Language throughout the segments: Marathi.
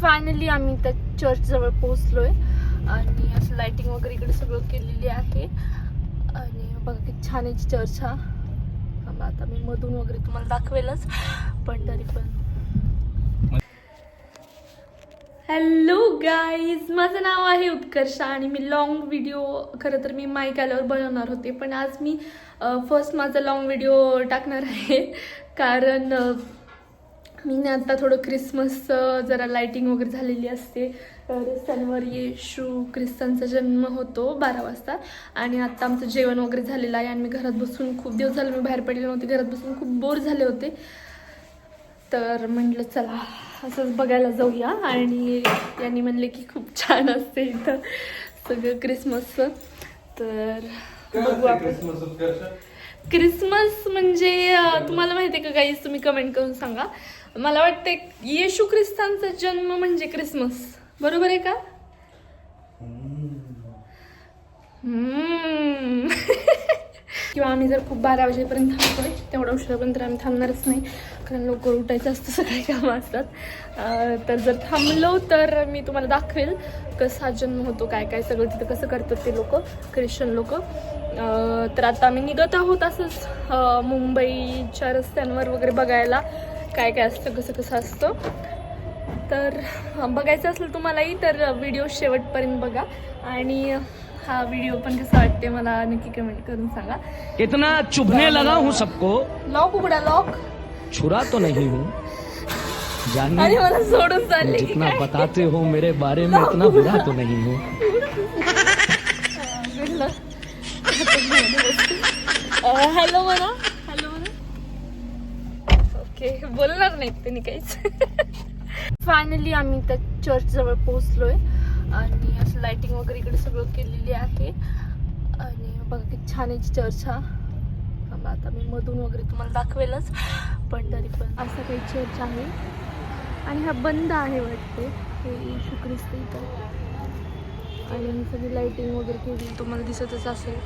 फायनली आम्ही त्या चर्च जवळ पोहोचलोय. आणि असं लाइटिंग वगैरे इकडे सगळं केलेली आहे. आणि बघा किती छान आहे चर्च हा. आता मी मधून वगैरे तुम्हाला दाखवेलच. पण तरी पण. हॅलो गाईज माझं नाव आहे उत्कर्षा आणि मी लॉंग व्हिडिओ खरं तर मी माईक आल्यावर बनवणार होते. पण आज मी फर्स्ट माझा लॉंग व्हिडिओ टाकणार आहे. कारण मी ना आता थोडं क्रिसमसचं जरा लाइटिंग वगैरे झालेली असते. रस्त्यांवर येशू ख्रिस्तांचा जन्म होतो बारा वाजता. आणि आता आमचं जेवण वगैरे झालेलं आहे. आणि मी घरात बसून खूप दिवस झाले मी बाहेर पडले नव्हते. घरात बसून खूप बोर झाले होते. तर म्हटलं चला असंच बघायला जाऊया. आणि यांनी म्हणले की खूप छान असते इथं सगळं क्रिसमसचं तर बघू आपण. क्रिसमस म्हणजे तुम्हाला माहिती आहे का काही तुम्ही कमेंट करून सांगा. मला वाटते येशू ख्रिस्तांचा जन्म म्हणजे क्रिसमस बरोबर आहे का? किंवा आम्ही जर खूप बारा वाजेपर्यंत थांबतोय तेवढा उशिरापर्यंत तर आम्ही थांबणारच नाही कारण लवकर उठायचं असतं सकाळी कामं असतात. तर जर थांबलो तर मी तुम्हाला दाखवेल कसा जन्म होतो काय काय सगळं तिथं कसं करतात ते लोक ख्रिश्चन लोक. तर आता आम्ही निघत आहोत असंच मुंबईच्या रस्त्यांवर वगैरे बघायला. काय काय असतं कसं कसं असतं. तर बघायचं असेल तुम्हालाही तर व्हिडिओ शेवटपर्यंत बघा. आणि हा व्हिडिओ पण कसा वाटते मला नक्की कमेंट करून सांगा. इतना चुभने लगा हूँ सबको। लॉक उघडा लॉक छुरा तो नहीं हूँ। जानिए मला सोडून चालले की जितना काय? बताते हो मेरे बारे में इतना बुरा तो नहीं हूँ। हॅलो म्हणा ओके बोलणार नाहीत त्यांनी काहीच. फायनली आम्ही त्या चर्च जवळ पोहोचलोय. आणि असं लाइटिंग वगैरे इकडे सगळं केलेली आहे. आणि बघा किती छान आहे चर्च हा. आता मी मधून वगैरे तुम्हाला दाखवेलच. पण तरी पण असं काही चर्च आहे. आणि हा बंद आहे वाटते. हे येशू ख्रिस्त इथं. आणि सगळी लाइटिंग वगैरे केली. तुम्हाला दिसतच असेल.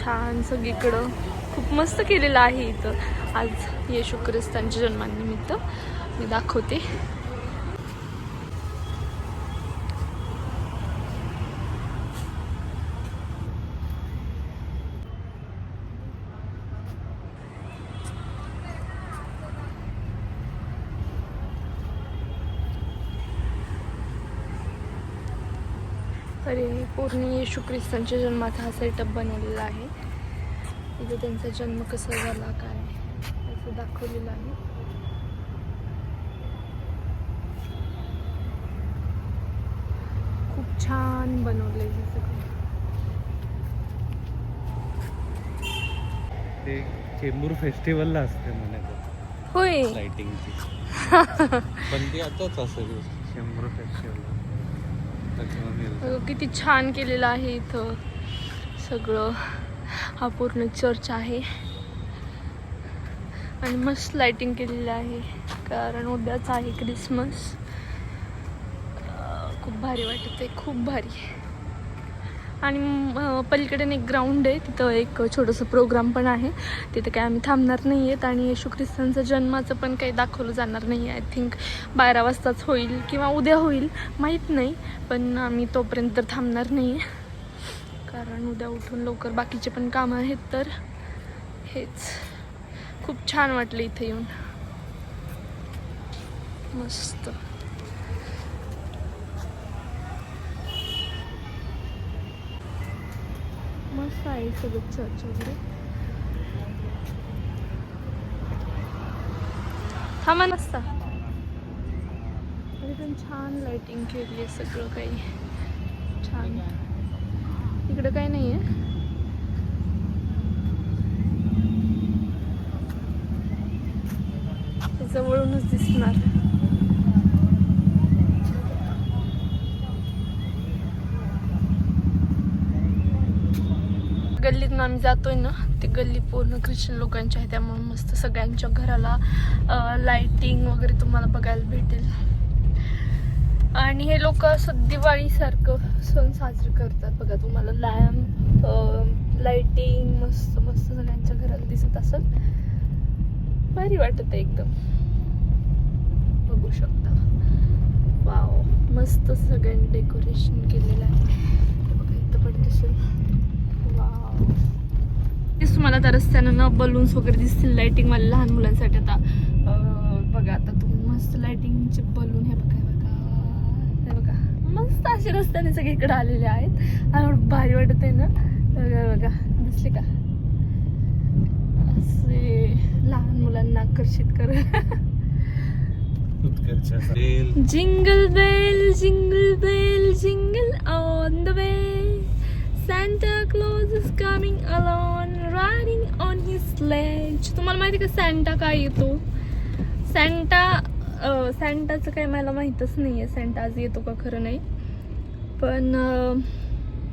छान सगळीकडं. खूप मस्त केलेलं आहे इथं. आज येशू ख्रिस्तांच्या जन्मानिमित्त मी दाखवते. अरे पूर्ण येशू ख्रिस्तांच्या जन्माचा हा सेटअप बनवलेला आहे. इथे त्यांचा जन्म कसा झाला काय? असं दाखवलेलं आहे. खूप छान बनवलंय हे सगळं. ते चेंबूर फेस्टिवलला असते म्हणे होय. लाइटिंगची पण ती आताच असेल चेंबूर फेस्टिवल किती छान केलेलं आहे इथं सगळं. हा पूर्ण चर्च आहे. आणि मस्त लाइटिंग केलेली आहे. कारण उद्याच आहे क्रिसमस खूप भारी वाटत आहे खूप भारी. आणि पलीकडे एक ग्राउंड आहे. तिथं एक छोटंसं प्रोग्राम पण आहे. तिथं काय आम्ही थांबणार नाही आहेत आणि येशू ख्रिस्तांचं जन्माचं पण काही दाखवलं जाणार नाही. आय थिंक बारा वाजताच होईल किंवा उद्या होईल माहीत नाही. पण आम्ही तोपर्यंत तर थांबणार नाही आहे कारण उद्या उठून लवकर बाकीचे पण कामं आहेत तर हेच. खूप छान वाटलं इथे येऊन. मस्त. मस्त आहे सगळं चर्च वगैरे. थांबा नसता पण छान लाइटिंग केली आहे सगळं काही. छान. इकडं काही नाही आहे जवळूनच दिसणार. गल्लीतून आम्ही जातोय ना ते गल्ली पूर्ण ख्रिश्चन लोकांची आहे त्यामुळे मस्त सगळ्यांच्या घराला लाइटिंग वगैरे तुम्हाला बघायला भेटेल. आणि हे लोक असं दिवाळीसारखं सण साजरे करतात. बघा तुम्हाला लॅम्प लाइटिंग मस्त मस्त सगळ्यांच्या घराला दिसत असेल. भारी वाटत आहे एकदम. बघू शकता. वाव मस्त सगळ्यांनी डेकोरेशन केलेलं आहे. बघा इथं पण दिसेल. वाव तेच तुम्हाला त्या रस्त्यानं ना बलून्स वगैरे दिसतील लाईटिंग मला लहान मुलांसाठी आता. बघा आता तुम्ही मस्त लाईटिंगचे बलून हे हे बघा. मस्त असे रस्त्याने सगळीकडे आलेले आहेत. आणि एवढं भारी वाटत आहे ना. बघा बघा. दिसले का? असे लहान मुलांना आकर्षित कर Jingle bell, jingle bell, jingle on the way. Santa Claus is coming along, riding on his sledge. तुम्हाला माहिती का सॅन्टा काय येतो? सॅन्टा सॅन्टाचं काय मला माहीतच नाही आहे सॅन्टा आज येतो का खरं नाही. पण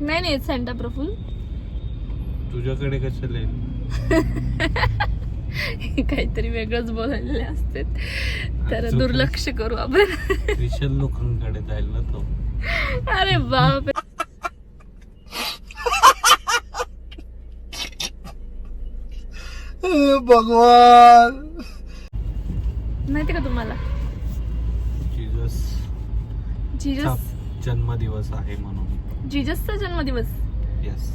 नाही नाही सॅन्टा प्रफुल तुझ्याकडे कशाला काहीतरी वेगळंच बोलायले असते. तर. दुर्लक्ष करू आपण. विशाल लोकांकडे जाईल ना तो. अरे बाप भगवान. माहिती का तुम्हाला? जीजस जिजस जन्मदिवस आहे म्हणून. जिजसचा जन्मदिवस? येस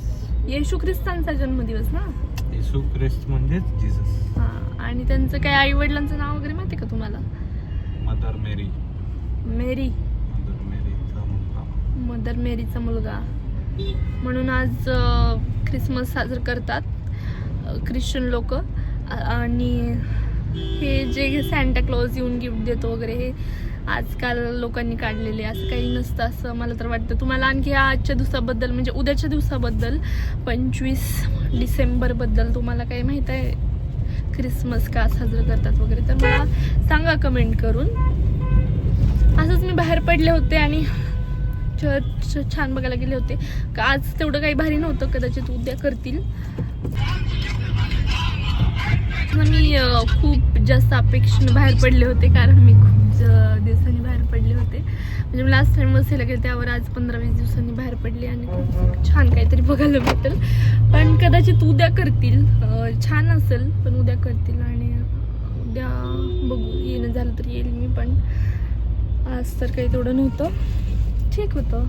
येशू ख्रिस्तांचा जन्मदिवस ना? येशू ख्रिस्त म्हणजेच जीसस हा आणि त्यांचं काय आई वडिलांचं नाव वगैरे माहिती का तुम्हाला? मदर मेरी मेरी मदर मेरीचा मुलगा. मदर मेरीचा मुलगा. म्हणून आज ख्रिसमस साजरं करतात ख्रिश्चन लोक. आणि हे जे सॅन्टा क्लॉज येऊन गिफ्ट देतो वगैरे हे आजकाल लोकांनी काढलेले असं काही नसतं असं मला तर वाटतं. तुम्हाला आणखी आजच्या दिवसाबद्दल म्हणजे उद्याच्या दिवसाबद्दल पंचवीस डिसेंबरबद्दल तुम्हाला काही माहीत आहे? ख्रिसमस का साजरं करतात वगैरे? तर मला सांगा कमेंट करून. असंच मी बाहेर पडले होते आणि चर्च छान बघायला गेले होते. का आज तेवढं काही भारी नव्हतं कदाचित उद्या करतील. मी खूप जास्त अपेक्षेने बाहेर पडले होते कारण मी खूप दिवसांनी बाहेर पडले होते. म्हणजे मी लास्ट टाइम बसायला गेले त्यावर आज पंधरा वीस दिवसांनी बाहेर पडले आणि खूप छान काहीतरी बघायला भेटेल. पण कदाचित उद्या करतील. छान असेल पण उद्या करतील आणि उद्या बघू. येणं झालं तर येईल मी पण. आज तर काही तेवढं नव्हतं. ठीक होतं.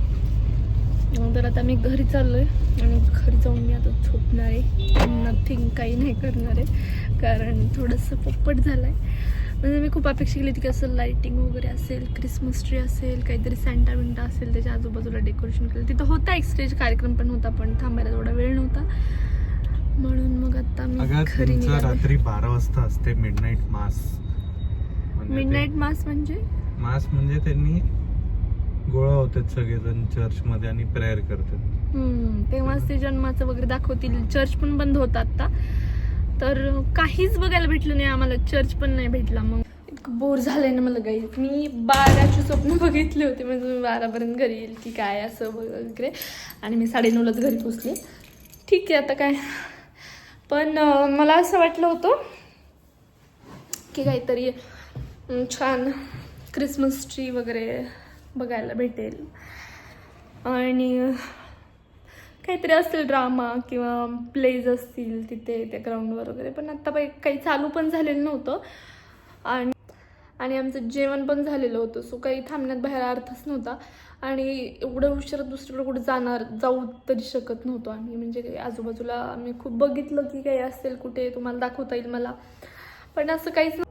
तर आता मी घरी चाललो आहे आणि घरी जाऊन मी आता झोपणार आहे. नथिंग काही नाही करणार आहे. कारण थोडंसं पोपट झालं आहे म्हणजे मी खूप अपेक्षा केली होती की असं लाईटिंग वगैरे असेल क्रिसमस ट्री असेल काहीतरी सँटा विंटा असेल त्याच्या आजूबाजूला डेकोरेशन केलं. तिथं होता एक स्टेज कार्यक्रम पण होता पण थांबायला थोडा वेळ नव्हता. म्हणून मग आता मी घरी निघाले. रात्री बारा वाजता असते midnight mass midnight mass म्हणजे? मास म्हणजे त्यांनी गोळा होतात सगळेजण चर्च मध्ये आणि प्रेयर करतात. तेव्हाच ते जन्माचं वगैरे दाखवतील. चर्च पण बंद होता आता तर काहीच बघायला भेटलं नाही आम्हाला चर्च पण नाही भेटला. मग इतकं बोर झालंय ना मला गाई मी बाराचे स्वप्न बघितले होते म्हणजे मी बारापर्यंत घरी येईल की काय असं वगैरे. आणि मी साडेनऊलाच घरी पोचले ठीक आहे आता काय? पण मला असं वाटलं होतं की काहीतरी छान क्रिसमस ट्री वगैरे बघायला भेटेल. आणि काहीतरी असेल ड्रामा किंवा प्लेज असतील तिथे त्या ग्राउंडवर वगैरे. पण आत्ता बाई काही चालू पण झालेलं नव्हतं. आणि आणि आमचं जेवण पण झालेलं होतं. सो काही थांबण्यात बाहेर अर्थच नव्हता. आणि एवढं उशिरा दुसरीकडे कुठे जाणार जाऊ तरी शकत नव्हतो आम्ही. म्हणजे काही आजूबाजूला आम्ही खूप बघितलं की काही असेल कुठे तुम्हाला दाखवता येईल मला. पण असं काहीच नव्हतं.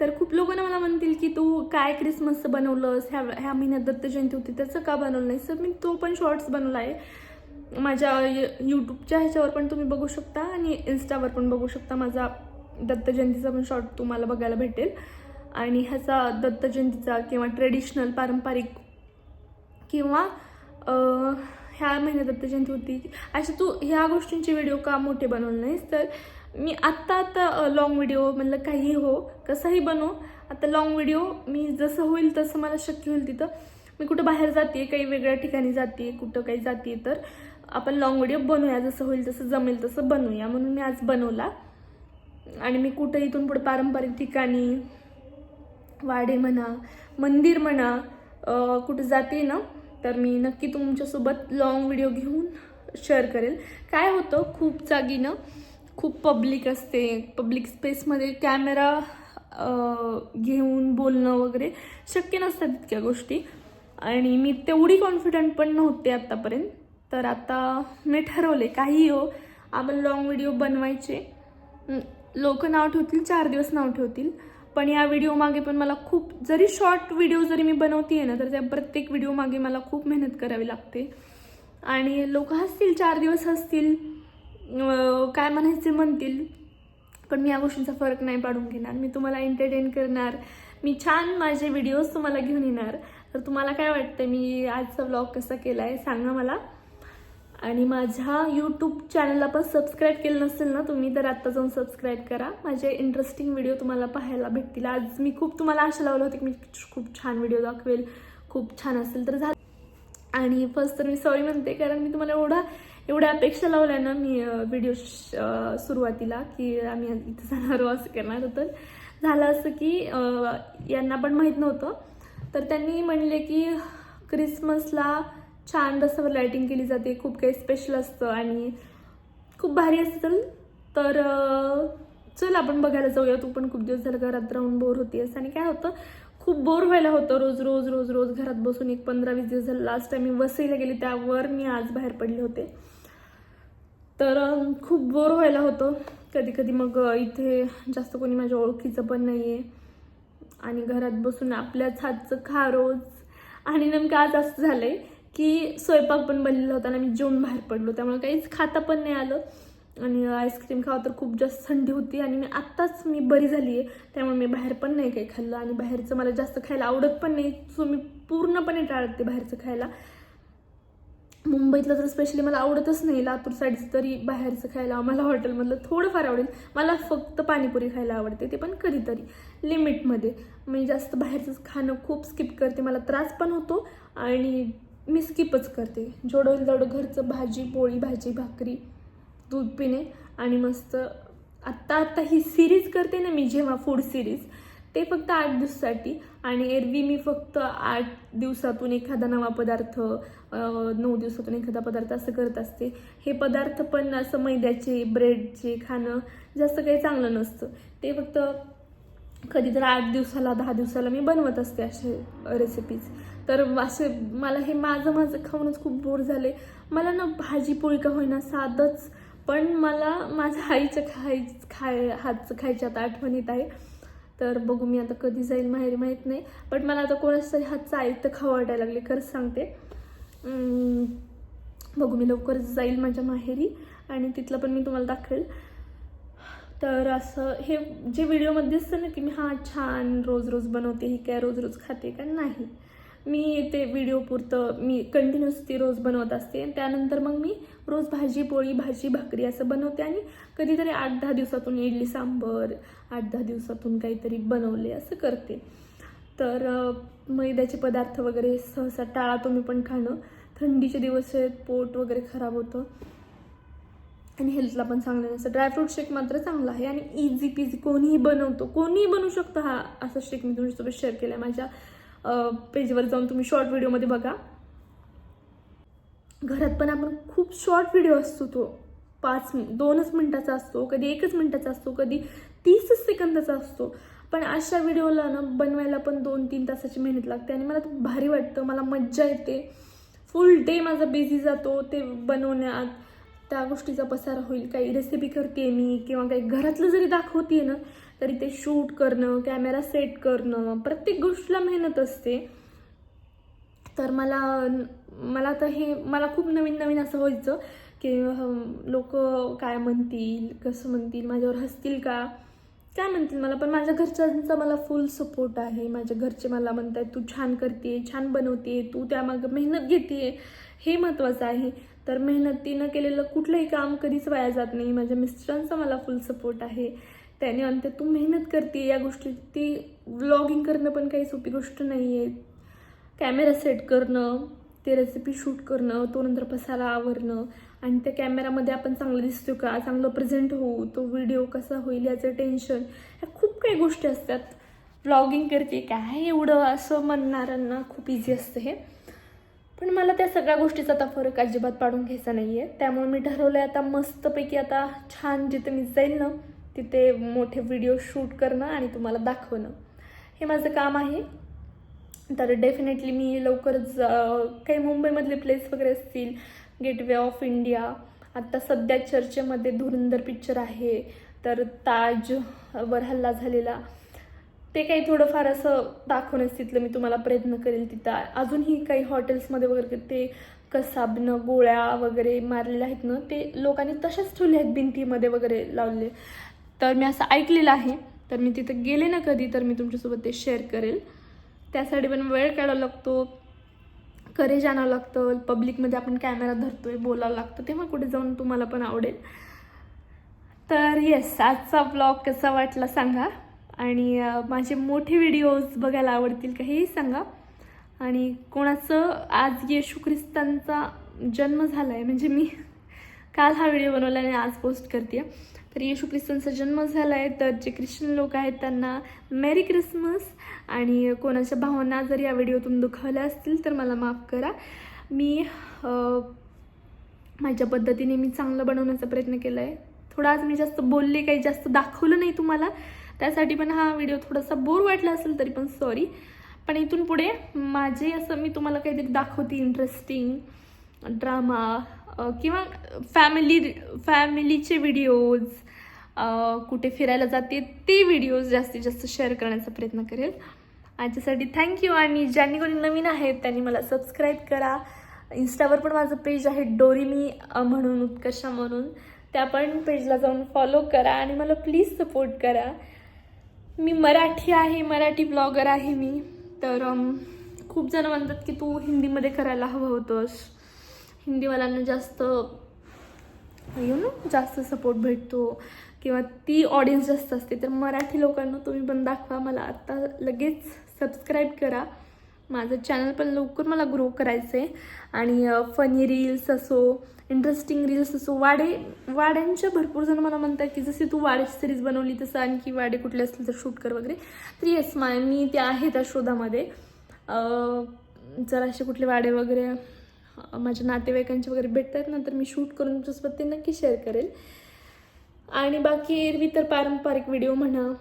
तर खूप लोकांना मला म्हणतील की तू काय क्रिसमसचं बनवलंस? ह्या ह्या महिन्यात दत्त जयंती होती त्याचं का बनवलं नाही? सर मी तो पण शॉर्ट्स बनवला आहे. माझ्या यूट्यूबच्या ह्याच्यावर पण तुम्ही बघू शकता आणि इन्स्टावर पण बघू शकता. माझा दत्त जयंतीचा पण शॉर्ट तुम्हाला बघायला भेटेल. आणि ह्याचा दत्त जयंतीचा किंवा ट्रेडिशनल पारंपरिक किंवा ह्या महिन्यात दत्त जयंती होती. अच्छा तू ह्या गोष्टींचे व्हिडिओ का मोठे बनवले नाहीस? तर मी आत्ता आता लॉंग व्हिडिओ म्हणलं काही हो कसाही बनव. आता लॉंग व्हिडिओ मी जसं होईल तसं मला शक्य होईल तिथं. मी कुठं बाहेर जाते काही वेगळ्या ठिकाणी जाते कुठं काही जाते तर आपण लॉंग व्हिडिओ बनवूया जसं होईल तसं जमेल तसं बनवूया. म्हणून मी आज बनवला. आणि मी कुठं इथून पुढे पारंपरिक ठिकाणी वाडे म्हणा मंदिर म्हणा कुठं जाते ना तर मी नक्की तुमच्यासोबत लॉंग व्हिडिओ घेऊन शेअर करेल. काय होतं खूप जागी ना खूप पब्लिक असते. पब्लिक स्पेसमध्ये कॅमेरा घेऊन बोलणं वगैरे शक्य नसतात इतक्या गोष्टी. आणि मी तेवढी कॉन्फिडंट पण नव्हते आत्तापर्यंत तर आता मी ठरवले काही हो. आपण लॉंग व्हिडिओ बनवायचे. लोक नाव ठेवतील चार दिवस नाव ठेवतील. पण या व्हिडिओ मागे पण मला खूप जरी शॉर्ट व्हिडिओ जरी मी बनवते ना तर त्या प्रत्येक व्हिडिओ मागे मला खूप मेहनत करावी लागते. आणि लोक हसतील चार दिवस हसतील. काय म्हणायचे म्हणतील. पण मी या गोष्टींचा फरक नाही पाडून घेणार. मी तुम्हाला एंटरटेन करणार. मी छान माझे व्हिडिओज तुम्हाला घेऊन येणार. तर तुम्हाला काय वाटतं मी आजचा व्लॉग कसा केला आहे सांगा मला. आणि माझ्या यूट्यूब चॅनलला पण सबस्क्राईब केलं नसेल ना तुम्ही तर आत्ता जाऊन सबस्क्राईब करा. माझे इंटरेस्टिंग व्हिडिओ तुम्हाला पाहायला भेटतील. आज मी खूप तुम्हाला आशा लावलं होती की मी खूप छान व्हिडिओ दाखवेल खूप छान असेल तर झालं. आणि फर्स्ट तर मी सॉरी म्हणते कारण मी तुम्हाला एवढा एवढ्या अपेक्षा लावल्या ना मी व्हिडिओ सुरुवातीला की आम्ही आज इथं जाणार आहोत, असं करणार तर झालं असं की यांना पण माहीत नव्हतं. तर त्यांनी म्हणले की क्रिसमसला छान रस्त्यावर लाईटिंग केली जाते. खूप काही स्पेशल असतं आणि खूप भारी असतं तर चल आपण बघायला जाऊया. तू पण खूप दिवस झालं घरात राहून बोर होतीस आणि काय होतं खूप बोर व्हायला होतं. रोज रोज रोज रोज घरात बसून एक पंधरा वीस दिवस झालं. लास्ट टाइम मी वसईला गेले त्यावर मी आज बाहेर पडले होते. तर खूप बोर व्हायला होतं. कधी कधी मग इथे जास्त कोणी माझ्या ओळखीचं पण नाही आहे आणि घरात बसून आपल्याच हातचं खा रोज आणि नेमकं आज असं झालं आहे की स्वयंपाक पण बनलेला होता आणि मी जेवण बाहेर पडलो. त्यामुळे काहीच खाता पण नाही आलं. आणि आईस्क्रीम खावं तर खूप जास्त थंडी होती आणि मी आत्ताच मी बरी झाली आहे त्यामुळे मी बाहेर पण नाही काही खाल्लं आणि बाहेरचं मला जास्त खायला आवडत पण नाही. सो मी पूर्णपणे टाळते बाहेरचं खायला. मुंबईतलं तर स्पेशली मला आवडतच नाही. लातूर साईडचं तरी बाहेरचं खायला मला हॉटेलमधलं थोडंफार आवडेल. मला फक्त पाणीपुरी खायला आवडते. ते पण कधीतरी. लिमिटमध्ये मी जास्त बाहेरचं खाणं खूप स्किप करते. मला त्रास पण होतो. आणि मी स्किपच करते. जेवढं होईल तेवढं घरचं भाजी पोळी भाजी भाकरी दूध पिणे आणि मस्त आत्ता आत्ता ही सिरीज करते ना मी जेव्हा फूड सिरीज ते फक्त आठ दिवसासाठी आणि एरवी मी फक्त आठ दिवसातून एखादा नवा पदार्थ नऊ दिवसातून एखादा पदार्थ असं करत असते. हे पदार्थ पण असं मैद्याचे ब्रेडचे खाणं जास्त काही चांगलं नसतं. ते फक्त कधी तर आठ दिवसाला दहा दिवसाला मी बनवत असते असे रेसिपीज तर असे मला हे माझं माझं खाऊनच खूप बोर झाले. मला ना भाजी पोळी का होईना साधंच पण मला माझ्या आईचं खाय खाय हातचं खायच्या आता आठवण येत आहे. तर बघू मी आता कधी जाईल माहेरी माहीत नाही. पण मला आता कोणाच तरी हातचं आईचं खाऊ वाटायला लागले खरंच सांगते. बघू मी लवकरच जाईल माझ्या माहेरी आणि तिथलं पण मी तुम्हाला दाखवेल. तर असं हे जे व्हिडिओमध्ये दिसतं ना की मी हा छान रोज रोज बनवते ही काय रोज रोज खाते का नाही. मी ते व्हिडिओ पुरतं मी कंटिन्युअस ती रोज बनवत असते. त्यानंतर मग मी रोज भाजी पोळी भाजी भाकरी असं बनवते आणि कधीतरी आठ दहा दिवसातून इडली सांबर आठ दहा दिवसातून काहीतरी बनवले असं करते. तर मैद्याचे पदार्थ वगैरे सहसा टाळा तुम्ही पण खाणं. थंडीचे दिवस आहेत पोट वगैरे खराब होतं. आणि हेल्थला पण चांगलं नसतं. ड्रायफ्रूट शेक मात्र चांगला आहे. आणि इझी पिझी कोणीही बनवतो. कोणीही बनवू शकतं हा असा शेक मी तुमच्यासोबत शेअर केला आहे माझ्या पेजवर जाऊन तुम्ही शॉर्ट व्हिडिओमध्ये बघा. घरात पण आपण खूप शॉर्ट व्हिडिओ असतो तो. पाच दोनच मिनटाचा असतो कधी एकच मिनटाचा असतो कधी तीसच सेकंदाचा असतो. पण अशा व्हिडिओला ना बनवायला पण दोन तीन तासाची मेहनत लागते आणि मला भारी वाटतं मला मज्जा येते. फुल डे माझा बिझी जातो ते बनवण्यात. त्या गोष्टीचा पसार होईल. काही रेसिपी करते मी किंवा काही घरातलं जरी दाखवते ना तरी ते शूट करणं कॅमेरा सेट करणं प्रत्येक गोष्टीला मेहनत असते. तर मला मला तर हे मला खूप नवीन नवीन असं व्हायचं की लोक काय म्हणतील कसं म्हणतील माझ्यावर हसतील का? काय म्हणतील मला? पण माझ्या घरच्यांचा मला फुल सपोर्ट आहे. माझ्या घरचे मला म्हणत आहेत तू छान करते छान बनवते तू त्यामागं मेहनत घेते हे महत्त्वाचं आहे. तर मेहनतीनं केलेलं कुठलंही काम कधीच वाया जात नाही. माझ्या मिस्टरांचा मला फुल सपोर्ट आहे. त्याने म्हणते तू मेहनत करते या गोष्टी ती व्लॉगिंग करणं पण काही सोपी गोष्ट नाही आहे कॅमेरा सेट करणं ते रेसिपी शूट करणं तो नंतर पसारा आवरणं आणि त्या कॅमेरामध्ये आपण चांगलं दिसतो का चांगलं प्रेझेंट होऊ तो व्हिडिओ कसा होईल याचं टेन्शन ह्या खूप काही गोष्टी असतात. व्लॉगिंग करते काय एवढं असं म्हणणाऱ्यांना खूप इझी असतं हे. पण मला त्या सगळ्या गोष्टीचा आता फरक अजिबात पाडून घ्यायचा नाही आहे त्यामुळे मी ठरवलं आहे आता मस्तपैकी आता छान जिथे मी जाईल ना तिथे मोठे व्हिडिओ शूट करणं आणि तुम्हाला दाखवणं. हे माझं काम आहे. तर डेफिनेटली मी लवकरच काही मुंबईमधले प्लेस वगैरे असतील गेटवे ऑफ इंडिया आत्ता सध्या चर्चेमध्ये धुरंधर पिक्चर आहे तर ताज वर हल्ला झालेला. ते काही थोडंफार असं दाखवण्यास तिथलं मी तुम्हाला प्रयत्न करेल तिथं. अजूनही काही हॉटेल्समध्ये वगैरे ते कसाबनं गोळ्या वगैरे मारलेल्या आहेत ना ते लोकांनी तशाच ठेवले आहेत भिंतीमध्ये वगैरे लावले. तर मी असं ऐकलेलं आहे. तर मी तिथं गेले ना कधी तर मी तुमच्यासोबत ते शेअर करेल. त्यासाठी पण वेळ काढावा लागतो करेज आणावं लागतं पब्लिकमध्ये आपण कॅमेरा धरतो आहे बोलावं लागतं तेव्हा कुठे जाऊन तुम्हाला पण आवडेल. तर येस आजचा ब्लॉग कसा वाटला सांगा. आणि माझे मोठे व्हिडिओज बघायला आवडतील का हेही सांगा. आणि कोणाचं आज येशू ख्रिस्तांचा जन्म झाला आहे म्हणजे मी काल हा व्हिडिओ बनवला आणि आज पोस्ट करते तर येशू ख्रिस्तांचा जन्म झाला आहे तर जे ख्रिश्चन लोक आहेत त्यांना मेरी क्रिसमस आणि कोणाच्या भावना जर या व्हिडिओतून दुखावल्या असतील तर मला माफ करा. मी माझ्या पद्धतीने मी चांगलं बनवण्याचा प्रयत्न केला आहे थोडा आज मी जास्त बोलले काही जास्त दाखवलं नाही तुम्हाला. त्यासाठी पण हा व्हिडिओ थोडासा बोर वाटला असेल तरी पण सॉरी पण इथून पुढे माझे असं मी तुम्हाला काहीतरी दाखवते इंटरेस्टिंग ड्रामा किंवा फॅमिली फॅमिलीचे व्हिडिओज कुठे फिरायला जाते ते व्हिडिओज जास्तीत जास्त शेअर करण्याचा प्रयत्न करेल. आजच्यासाठी थँक्यू आणि ज्यांनी कोणी नवीन आहेत त्यांनी मला सबस्क्राईब करा. इन्स्टावर पण माझं पेज आहे डोरीमी म्हणून उत्कर्षा म्हणून. त्या पण पेजला जाऊन फॉलो करा आणि मला प्लीज सपोर्ट करा. मी मराठी आहे मराठी ब्लॉगर आहे मी. तर खूप जण म्हणतात की तू हिंदीमध्ये करायला हवं होतंस. हिंदीवाल्यांना जास्त यु नो जास्त सपोर्ट भेटतो. किंवा ती ऑडियन्स जास्त असते. तर मराठी लोकांना तुम्ही पण दाखवा. मला आत्ता लगेच सबस्क्राईब करा. माझं चॅनल पण लवकर मला ग्रो करायचं आहे आणि फनी रील्स असो इंटरेस्टिंग रील्स असो वाडे वाड्यांच्या भरपूर जण मला म्हणतात की जसे तू वाड्याची सिरीज बनवली तसं आणखी वाडे कुठले असतील तर शूट कर वगैरे. तर येस मा मी ते आहे त्या शोधामध्ये. जर असे कुठले वाडे वगैरे. माझ्या नातेवाईकांचे वगैरे भेटतात ना तर मी शूट करून तुमच्यासोबत ते नक्की शेअर करेल. आणि बाकी एरवी तर पारंपरिक व्हिडिओ म्हणा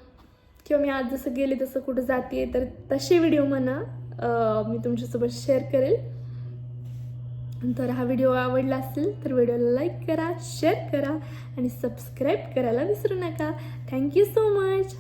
किंवा मी आज जसं गेले तसं कुठं जाते तर तसे व्हिडिओ म्हणा मी तुमच्यासोबत शेअर करेल. तर हा व्हिडिओ आवडला असेल तर व्हिडिओला लाईक करा शेअर करा आणि सबस्क्राईब करायला विसरू नका. Thank you so much